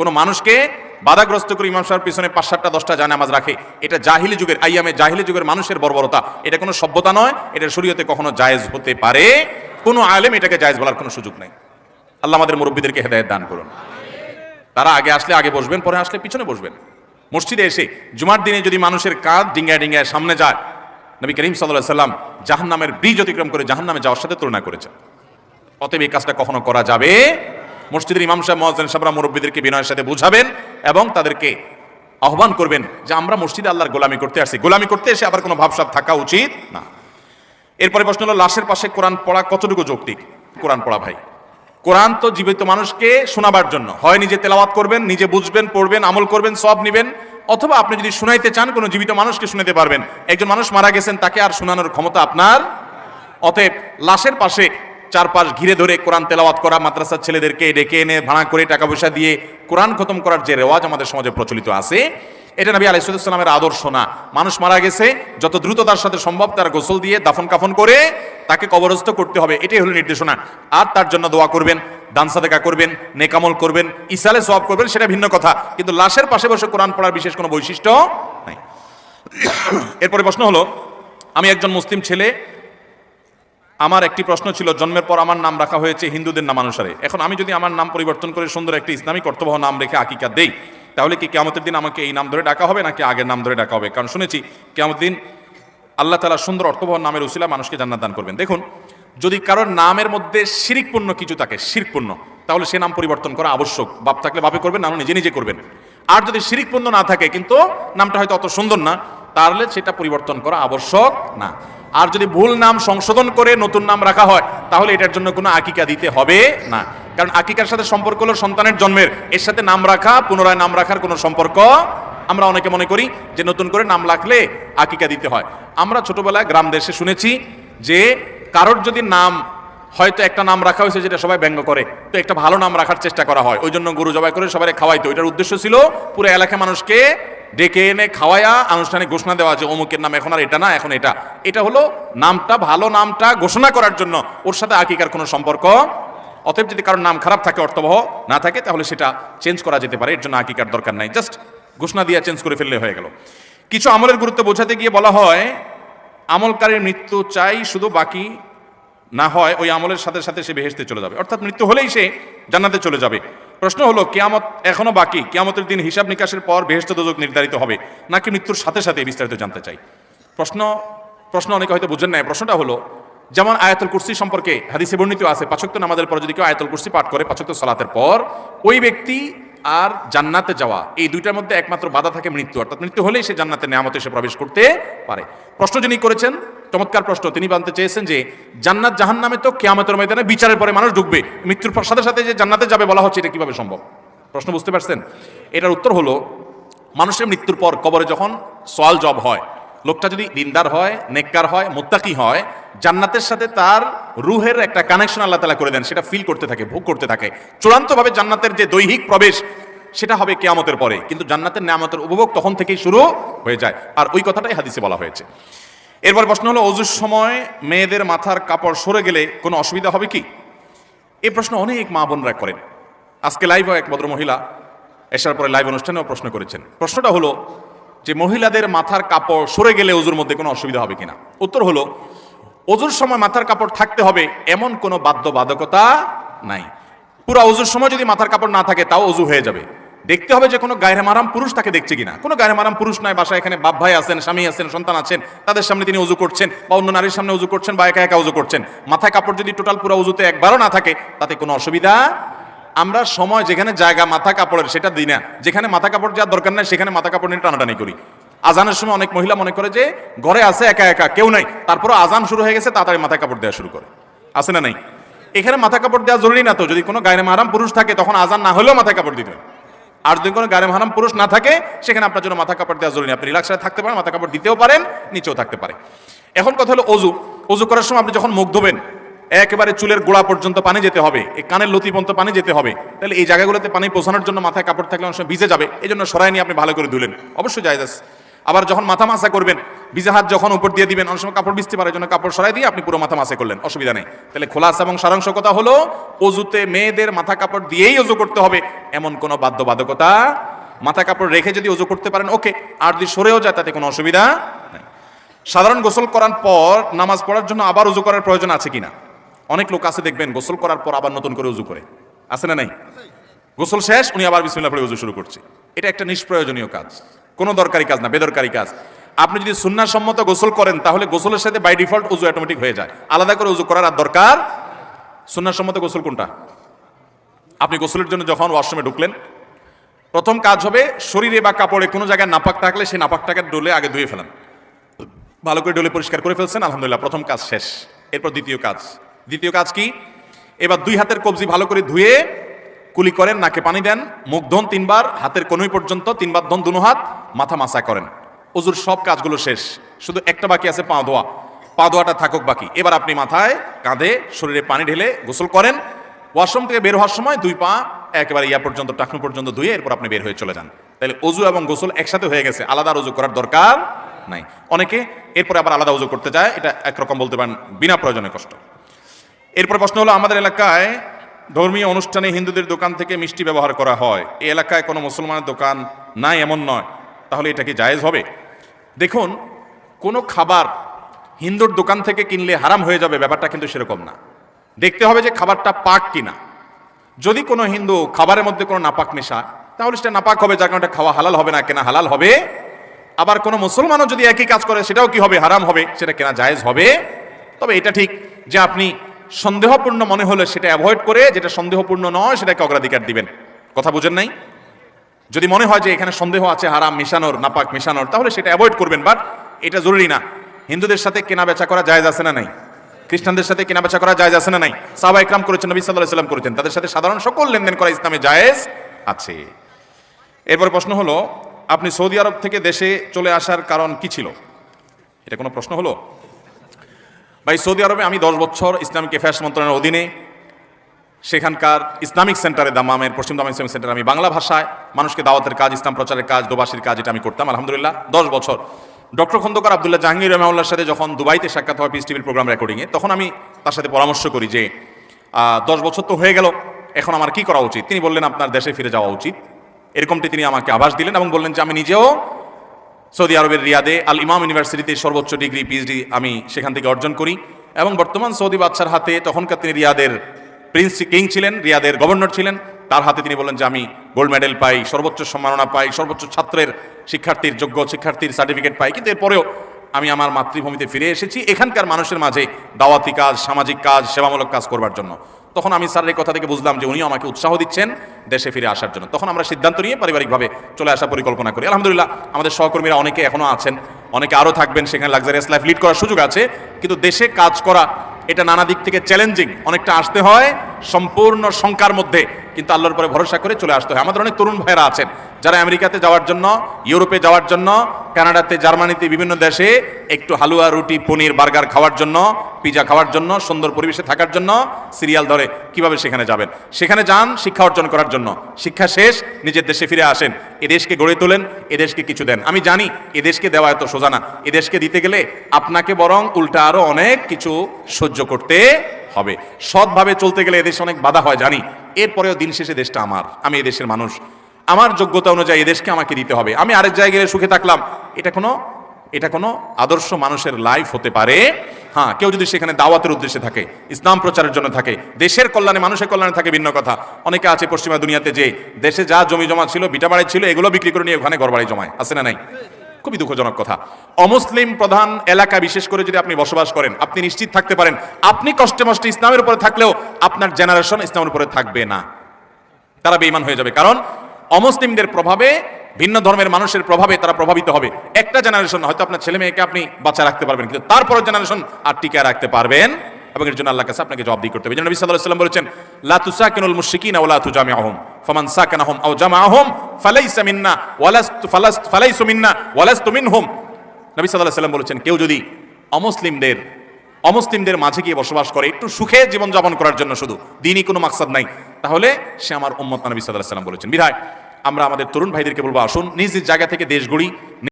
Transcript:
কোনো মানুষকে বাধাগ্রস্ত করে ইমাম সাহেবের পিছনে পাঁচ সাতটা, দশটা জানামাজ রাখে। এটা জাহিলি যুগের আইয়ামে, জাহিলি যুগের মানুষের বর্বরতা। এটা কোনো সভ্যতা নয়, এটা শরীয়তে কখনো জায়েজ হতে পারে। কোনো আলেম এটাকে জায়েজ বলার কোনো সুযোগ নেই। আল্লাহ আমাদের মুরব্বীদেরকে হেদায়ত দান করুন। তারা আগে আসলে আগে বসবেন, পরে আসলে পিছনে বসবেন। মসজিদে এসে জুমার দিনে যদি মানুষের কাঁধ ডিঙ্গায় ডিঙ্গায় সামনে যায়, নবী করিম সাল্লাহ সাল্লাম জাহান্নামের ব্রিজ অতিক্রম করে জাহান্নামে যাওয়ার সাথে তুলনা করেছেন। অতএব এই কাজটা কখনো করা যাবে মসজিদের ইমাম সাহেব, মহাজেন সাহেবরা, মুরব্বীদেরকে বিনয়ের সাথে বুঝাবেন এবং তাদেরকে আহ্বান করবেন যে আমরা মসজিদে আল্লাহর গোলামি করতে আসছি। গোলামি করতে এসে আবার কোনো ভাবসাব থাকা উচিত না। এরপরে প্রশ্ন হলো, লাশের পাশে কোরআন পড়া কতটুকু যৌক্তিক? কোরআন পড়া ভাই। কোরআন তো জীবিত মানুষকে শোনাবার জন্য। হয় নিজে তেলাওয়াত করবেন, নিজে বুঝবেন, পড়বেন, আমল করবেন, সব নেবেন, অথবা আপনি যদি শুনাইতে চান, কোনো জীবিত মানুষকে শুনাতে পারবেন। একজন মানুষ মারা গেছেন, তাকে আর শোনানোর ক্ষমতা আপনার? অতএব লাশের পাশে চারপাশ ঘিরে ধরে কোরআন তেলাওয়াত করা, মাদ্রাসার ছেলেদেরকে ডেকে এনে ভাড়া করে টাকা পয়সা দিয়ে কোরআন খতম করার যে রেওয়াজ আমাদের সমাজে প্রচলিত আছে, এটা নবী আলাইসালামের আদর্শ না। মানুষ মারা গেছে, যত দ্রুত তার সাথে সম্ভব তার গোসল দিয়ে দাফন কাফন করে তাকে কবরস্থ করতে হবে, এটাই হলো নির্দেশনা। আর তার জন্য দোয়া করবেন, দান সাদেকা করবেন নেকামল করবেন, ইসালে সব করবেন, সেটা ভিন্ন কথা। কিন্তু লাশের পাশে বসে কোরআন পড়ার বিশেষ কোনো বৈশিষ্ট্য নাই। এরপরে প্রশ্ন হলো, আমি একজন মুসলিম ছেলে আমার একটি প্রশ্ন ছিল, জন্মের পর আমার নাম রাখা হয়েছে হিন্দুদের নামানুসারে। এখন আমি যদি আমার নাম পরিবর্তন করে সুন্দর একটি ইসলামিক অর্থবহ নাম রেখে আকিকা দেই, তাহলে কি কেমতের দিন আমাকে এই নাম ধরে ডাকা হবে, নাকি আগের নাম ধরে ডাকা হবে? কারণ শুনেছি কেমন দিন আল্লাহ তালা সুন্দর অর্থবহ নামের উসিলা মানুষকে জান্নাত দান করবেন। দেখুন, যদি কারোর নামের মধ্যে শিরিকপূর্ণ কিছু থাকে, শিরকপূর্ণ, তাহলে সে নাম পরিবর্তন করা আবশ্যক। বাপ থাকলে বাপে করবেন না নিজে নিজে করবেন। আর যদি শিরিকপূর্ণ না থাকে, কিন্তু নামটা হয়তো অত সুন্দর না, তাহলে সেটা পরিবর্তন করা আবশ্যক না। আর যদি ভুল নাম সংশোধন করে নতুন নাম রাখা হয়, তাহলে এটার জন্য কোনো আকিকা দিতে হবে না। কারণ আকিকার সাথে সম্পর্ক হলো সন্তানের জন্মের। এর সাথে নাম রাখা, পুনরায় নাম রাখার কোনো সম্পর্ক আমরা অনেকে মনে করি যে নতুন করে নাম রাখলে আকিকা দিতে হয়। আমরা ছোটবেলায় গ্রাম দেশে শুনেছি যে কারোর যদি নাম, হয়তো একটা নাম রাখা হয়েছে যেটা সবাই ব্যঙ্গ করে, তো একটা ভালো নাম রাখার চেষ্টা করা হয়। ওই জন্য গরু জবাই করে সবাই খাওয়াইতো। এটার উদ্দেশ্য ছিল পুরো এলাকার মানুষকে ডেকে এনে খাওয়ায়া আনুষ্ঠানিক ঘোষণা দেওয়া যে অমুকের নাম এখন আর এটা না, এখন এটা। এটা হলো নামটা, ভালো নামটা ঘোষণা করার জন্য ওর সাথে আকিকার কোনো সম্পর্ক? অতএব যদি কারোর নাম খারাপ থাকে, অর্থবহ না থাকে, তাহলে সেটা চেঞ্জ করা যেতে পারে, এর জন্য আকিকার দরকার নাই। জাস্ট ঘোষণা দিয়ে চেঞ্জ করে ফেললে হয়ে গেল। কিছু আমলের গুরুত্ব বোঝাতে গিয়ে বলা হয়, আমলকারীর মৃত্যু চাই শুধু বাকি না হয়, ওই আমলের সাথে সাথে সে বেহেশতে চলে যাবে। অর্থাৎ মৃত্যু হলেই সে জান্নাতে চলে যাবে। প্রশ্ন হলো, কেয়ামত এখনও বাকি? কেয়ামতের দিন হিসাব নিকাশের পর বেহেশত দোজক নির্ধারিত হবে, নাকি মৃত্যুর সাথে সাথে বিস্তারিত জানতে চাই? প্রশ্ন প্রশ্ন অনেকে হয়তো বুঝেন নাই। প্রশ্নটা হলো, যেমন আয়াতুল কুরসি সম্পর্কে হাদিসে বর্ণিত আছে পাচক্ত নামাজের পর যদি কেউ আয়াতুল কুরসি পাঠ করে পাচক্ত সালাতের পর, ওই ব্যক্তি আর জান্নাতে যাওয়া, এই দুইটার মধ্যে একমাত্র বাধা থাকে মৃত্যু। অর্থাৎ মৃত্যু হলেই সে জান্নাতে নেয়ামতে এসে প্রবেশ করতে পারে। প্রশ্ন যিনি করেছেন চমৎকার প্রশ্ন। তিনি জানতে চেয়েছেন যে, জান্নাত জাহান নামে তো কেয়ামতের ময়দানে বিচারের পরে মানুষ ঢুকবে। মৃত্যুর সাথে সাথে যে জান্নাতে যাবে বলা হচ্ছে, এটা কীভাবে সম্ভব? প্রশ্ন বুঝতে পারছেন? এটার উত্তর হলো, মানুষের মৃত্যুর পর কবরে যখন সোয়াল জব হয়, লোকটা যদি দিনদার হয়, নেককার হয়, মোত্তাকি হয়, জান্নাতের সাথে তার রুহের একটা কানেকশন আল্লাহ তালা করে দেন, সেটা ফিল করতে থাকে, ভোগ করতে থাকে। চূড়ান্তভাবে জান্নাতের যে দৈহিক প্রবেশ, সেটা হবে কেয়ামতের পরে। কিন্তু জান্নাতের নামতের উপভোগ তখন থেকেই শুরু হয়ে যায়। আর ওই কথাটাই হাদিসে বলা হয়েছে। এরপর প্রশ্ন হলো, অজুর সময় মেয়েদের মাথার কাপড় সরে গেলে কোনো অসুবিধা হবে কি? এই প্রশ্ন অনেক মা বোনরা করেন। আজকে লাইভও এক ভদ্র মহিলা এসার পরে লাইভ অনুষ্ঠানেও প্রশ্ন করেছেন। প্রশ্নটা হলো যে, মহিলাদের মাথার কাপড় সরে গেলে অজুর মধ্যে কোনো অসুবিধা হবে কিনা? উত্তর হলো, অজুর সময় মাথার কাপড় থাকতে হবে এমন কোনো বাধ্যবাধকতা নাই। পুরো অজুর সময় যদি মাথার কাপড় না থাকে, তাও অজু হয়ে যাবে। দেখতে হবে যে কোনো গায়ের মারাম পুরুষ তাকে দেখছে কিনা। কোনো গায়ের মারাম পুরুষ নয়, বাসায় এখানে বাপ ভাই আছেন, স্বামী আছেন, সন্তান আছেন, তাদের সামনে তিনি উজু করছেন বা অন্য নারীর সামনে উজু করছেন বা একা একা উজু করছেন। মাথায় কাপড় যদি টোটাল পুরো উজুতে একবারও না থাকে, তাতে কোনো অসুবিধা? আমরা সময় যেখানে জায়গা, মাথা কাপড়ের সেটা দিই না। যেখানে মাথা কাপড় যাওয়ার দরকার নাই, সেখানে মাথা কাপড় নিয়ে টানাটানি করি। আজানের সময় অনেক মহিলা মনে করে যে, ঘরে আছে একা একা, কেউ নাই। তারপরও আজান শুরু হয়ে গেছে, তাড়াতাড়ি মাথা কাপড় দেওয়া শুরু করে। আছে না নাই? এখানে মাথা কাপড় দেওয়া জরুরি না তো। যদি কোনো গায়ের মারাম পুরুষ থাকে, তখন আজান না হলেও মাথা কাপড় দিতে হয়। আর যদি কোনো গায়ে হারাম পুরুষ না থাকে, সেখানে আপনার জন্য মাথা কাপড় দেওয়া জরুরি আপনি রিলাক্সারে থাকতে পারেন, মাথা কাপড় দিতেও পারেন, নিচেও থাকতে পারে এখন কথা হলো অজু। অজু করার সময় আপনি যখন মুখ ধোবেন, একেবারে চুলের গোড়া পর্যন্ত পানি যেতে হবে, এই কানের লতি পর্যন্ত পানি যেতে হবে, তাহলে এই জায়গাগুলোতে পানি পৌঁছানোর জন্য মাথায় কাপড় থাকলে অনেক সময় ভিজে যাবে এই জন্য সরাই নিয়ে আপনি ভালো করে ধুলেন। অবশ্যই যায় আবার যখন মাথা মাসা করবেন ভিজা হাত যখন উপর দিয়ে দিবেন, অনেক সময় কাপড় ভিজতে পারে, জন্য কাপড় সরাই দিয়ে আপনি পুরো মাথা মাসে করলেন, অসুবিধা নেই। তাহলে খোলাসা এবং সারাংশ কথা হলো, অজুতে মেয়েদের মাথা কাপড় দিয়েই অজু করতে হবে, এমন কোনো বাধ্যবাধকতা মাথা কাপড় রেখে যদি অজু করতে পারেন, ওকে, আর যদি সরেও যায়, তাতে কোনো অসুবিধা নেই। সাধারণ গোসল করার পর, নামাজ পড়ার জন্য আবার উজু করার প্রয়োজন আছে কিনা? অনেক লোক আছে, দেখবেন, গোসল করার পর আবার নতুন করে উজু করে। আছে না নাই? গোসল শেষ, উনি আবার বিসমিল্লাহ পড়ে উজু শুরু করছে। এটা একটা নিষ্প্রয়োজনীয় কাজ। কোনো দরকারি কাজ না, বেদরকারি কাজ। আপনি যদি সুন্নাসম্মত গোসল করেন, তাহলে গোসলের সাথে বাই ডিফল্ট উজু অটোমেটিক হয়ে যায়। আলাদা করে উজু করার আর দরকার সুন্নাসম্মত গোসল কোনটা? আপনি গোসলের জন্য যখন ওয়াশরুমে ঢুকলেন, প্রথম কাজ হবে শরীরে বা কাপড়ে কোনো জায়গায় নাপাক থাকলে সেই নাপাকটাকে ডলে আগে ধুয়ে ফেলেন। ভালো করে ডলে পরিষ্কার করে ফেলছেন, আলহামদুলিল্লাহ, প্রথম কাজ শেষ। এরপর দ্বিতীয় কাজ। দ্বিতীয় কাজ কি? এবার দুই হাতের কবজি ভালো করে ধুয়ে কুলি করেন, নাকে পানি দেন, মুখ ধন তিনবার, হাতের কনুই পর্যন্ত তিনবার ধন দুনো হাত, মাথা মাসা করেন। অজুর সব কাজগুলো শেষ। শুধু একটা বাকি আছে, পা ধোয়া। পা ধোয়াটা থাকুক বাকি। এবার আপনি মাথায় কাঁধে শরীরে পানি ঢেলে গোসল করেন। ওয়াশরুম থেকে বের হওয়ার সময় দুই পা একেবারে ইয়া পর্যন্ত, টাকনু পর্যন্ত ধুয়ে এরপর আপনি বের হয়ে চলে যান। তাহলে অজু এবং গোসল একসাথে হয়ে গেছে। আলাদা আর অজু করার দরকার নাই। অনেকে এরপরে আবার আলাদা উজু করতে যায়। এটা একরকম বলতে পারেন, বিনা প্রয়োজনে কষ্ট। এরপর প্রশ্ন হলো, আমাদের এলাকায় ধর্মীয় অনুষ্ঠানে হিন্দুদের দোকান থেকে মিষ্টি ব্যবহার করা হয়। এই এলাকায় কোনো মুসলমানের দোকান নাই, এমন নয়। তাহলে এটা কি জায়েজ হবে? দেখুন, কোনো খাবার হিন্দুর দোকান থেকে কিনলে হারাম হয়ে যাবে, ব্যাপারটা কিন্তু সেরকম না। দেখতে হবে যে খাবারটা পাক কিনা। যদি কোনো হিন্দু খাবারের মধ্যে কোনো নাপাক মেশা তাহলে সেটা নাপাক হবে, যার কারণে খাওয়া হালাল হবে না, কেনা হালাল হবে। আবার কোনো মুসলমানও যদি একই কাজ করে, সেটাও কি হবে? হারাম হবে, সেটা কেনা জায়েজ হবে। তবে এটা ঠিক যে আপনি সন্দেহপূর্ণ মনে হলে সেটা অ্যাভয়েড করে, যেটা সন্দেহপূর্ণ নয়, সেটাকে অগ্রাধিকার দিবেন। কথা বুঝেন নাই? যদি মনে হয় যে এখানে সন্দেহ আছে, হারাম, মিশানোর, নাপাক, মিশানোর, তাহলে সেটা অ্যাভয়েড করবেন বাট এটা জরুরি না। হিন্দুদের সাথে কেনা বেচা করা জায়েজ আছে না নাই? খ্রিস্টানদের সাথে কেনা বেচা করা জায়েজ আছে না নাই? সাহবা ইকরাম করেছেন, নবী সাল্লাহ সাল্লাম করেছেন। তাদের সাথে সাধারণ সকল লেনদেন করা ইসলামে জায়েজ আছে। এরপরে প্রশ্ন হলো, আপনি সৌদি আরব থেকে দেশে চলে আসার কারণ কি ছিল? এটা কোনো প্রশ্ন হলো? ভাই, সৌদি আরবে আমি দশ বছর ইসলামিক অ্যাফেয়ার্স মন্ত্রণালয়ের অধীনে। সেখানকার ইসলামিক সেন্টারে দামামের, পশ্চিম দাম ইসলামিক সেন্টারে আমি বাংলা ভাষায় মানুষকে দাওয়াতের কাজ, ইসলাম প্রচারের কাজ দোবাসীর কাজ, এটা আমি করতাম, আলহামদুলিল্লাহ, দশ বছর। ডক্টর খন্দকার আবদুল্লাহ জাহাঙ্গীর রহমাউল্লার সাথে যখন দুবাইতে সাক্ষাৎ হয় পিস টিভির প্রোগ্রাম রেকর্ডিংয়ে তখন আমি তার সাথে পরামর্শ করি যে দশ বছর তো হয়ে গেল, এখন আমার কি করা উচিত? তিনি বললেন, আপনার দেশে ফিরে যাওয়া উচিত। এরকমটি তিনি আমাকে আভাস দিলেন এবং বললেন যে, আমি নিজেও সৌদি আরবের রিয়াদে আল ইমাম ইউনিভার্সিটিতে সর্বোচ্চ ডিগ্রি পিএইচডি আমি সেখান থেকে অর্জন করি এবং বর্তমান সৌদি বাদশার হাতে তখনকার তিনি রিয়াদের প্রিন্স কিং ছিলেন, রিয়াদের গভর্নর ছিলেন। তার হাতে তিনি বলেন যে আমি গোল্ড মেডেল পাই, সর্বোচ্চ সম্মাননা পাই, সর্বোচ্চ ছাত্রের শিক্ষার্থীর, যোগ্য শিক্ষার্থীর সার্টিফিকেট পাই। কিন্তু এরপরেও আমি আমার মাতৃভূমিতে ফিরে এসেছি এখানকার মানুষের মাঝে দাওয়াতি কাজ, সামাজিক কাজ, সেবামূলক কাজ করবার জন্য। তখন আমি স্যারের কথা থেকে বুঝলাম যে উনিও আমাকে উৎসাহ দিচ্ছেন দেশে ফিরে আসার জন্য। তখন আমরা সিদ্ধান্ত নিয়ে পারিবারিকভাবে চলে আসার পরিকল্পনা করি। আলহামদুলিল্লাহ, আমাদের সহকর্মীরা অনেকে এখনও আছেন, অনেকে আরও থাকবেন, সেখানে লাক্সারিয়াস লাইফ লিড করার সুযোগ আছে। কিন্তু দেশে কাজ করা, এটা নানা দিক থেকে চ্যালেঞ্জিং অনেকটা আসতে হয়। সম্পূর্ণ শঙ্কার মধ্যে কিন্তু আল্লাহর পরে ভরসা করে চলে আসতে হয়। আমাদের অনেক তরুণ ভাইয়েরা আছেন যারা আমেরিকাতে যাওয়ার জন্য, ইউরোপে যাওয়ার জন্য, কানাডাতে, জার্মানিতে, বিভিন্ন দেশে একটু হালুয়া, রুটি, পনির, বার্গার খাওয়ার জন্য, পিজা খাওয়ার জন্য, সুন্দর পরিবেশে থাকার জন্য সিরিয়াল ধরে কীভাবে সেখানে যাবেন? সেখানে যান, শিক্ষা অর্জন করার জন্য। শিক্ষা শেষ, নিজের দেশে ফিরে আসেন। এদেশকে গড়ে তোলেন, এদেশকে কিছু দেন। আমি জানি, এদেশকে দেওয়া এত সোজা না। এদেশকে দিতে গেলে আপনাকে বরং উল্টা আরও অনেক কিছু সহ্য করতে হবে। সৎভাবে চলতে গেলে এদেশে অনেক বাধা হয়, জানি। এরপরেও দিন শেষে দেশটা আমার, আমি এদেশের মানুষ। আমার যোগ্যতা অনুযায়ী এদেশকে আমাকে দিতে হবে। আমি আরেক জায়গায় সুখে থাকলাম। এটা কোনো এটা কোনো আদর্শ মানুষের লাইফ হতে পারে। হ্যাঁ কেউ যদি সেখানে দাওয়াতের উদ্দেশ্যে থাকে, ইসলাম প্রচারের জন্য থাকে, দেশের কল্যাণে, মানুষের কল্যাণে থাকে, ভিন্ন কথা। অনেকে আছে পশ্চিমা দুনিয়াতে যে দেশে যা জমি জমা ছিল বিটাবাড়ি ছিল, এগুলো বিক্রি করে নিয়ে ওখানে ঘরবাড়ি জমায়। আছে না নাই? খুবই দুঃখজনক কথা। অমুসলিম প্রধান এলাকা বিশেষ করে যদি আপনি বসবাস করেন, আপনি নিশ্চিত থাকতে পারেন, আপনি কষ্টে মষ্টে ইসলামের উপরে থাকলেও আপনার জেনারেশন ইসলামের উপরে থাকবে না। তারা বেইমান হয়ে যাবে। কারণ অমুসলিমদের প্রভাবে, ভিন্ন ধর্মের মানুষের প্রভাবে তারা প্রভাবিত হবে। একটা জেনারেশন হয়তো আপনার ছেলে মেয়েকে আপনি বাচ্চা রাখতে পারবেন, কিন্তু তারপরের জেনারেশন আর টিকা রাখতে পারবেন এবং এর জন্য আল্লাহ কাছে আপনাকে জবাব দিয়ে করতে হবে। জন্য নবী সাল্লাল্লাহু আলাইহি ওয়াসাল্লাম বলেছেন, লা তুসাকিনুল মুশরিকিনা ওয়া লা তুজামিউহুম। ফামান ফালাইসা মিন্না ওয়ালাস্তু ফালাস্তু ফালাইসু মিন্না ওয়ালাস্তু মিনহুম। নবী সাল্লাল্লাহু আলাইহি ওয়াসাল্লাম বলেছেন, কেউ যদি অমুসলিমদের অমুসলিমদের মাঝে গিয়ে বসবাস করে, একটু সুখে জীবনযাপন করার জন্য শুধু, দিনই কোনো মাকসাদ নাই, তাহলে সে আমার উম্মত নবী সাল্লাল্লাহু আলাইহি ওয়াসাল্লাম বলেছেন। বিধায়, আমরা আমাদের তরুণ ভাইদেরকে বলব, আসুন, নিজ নিজ জায়গা থেকে দেশ গড়ি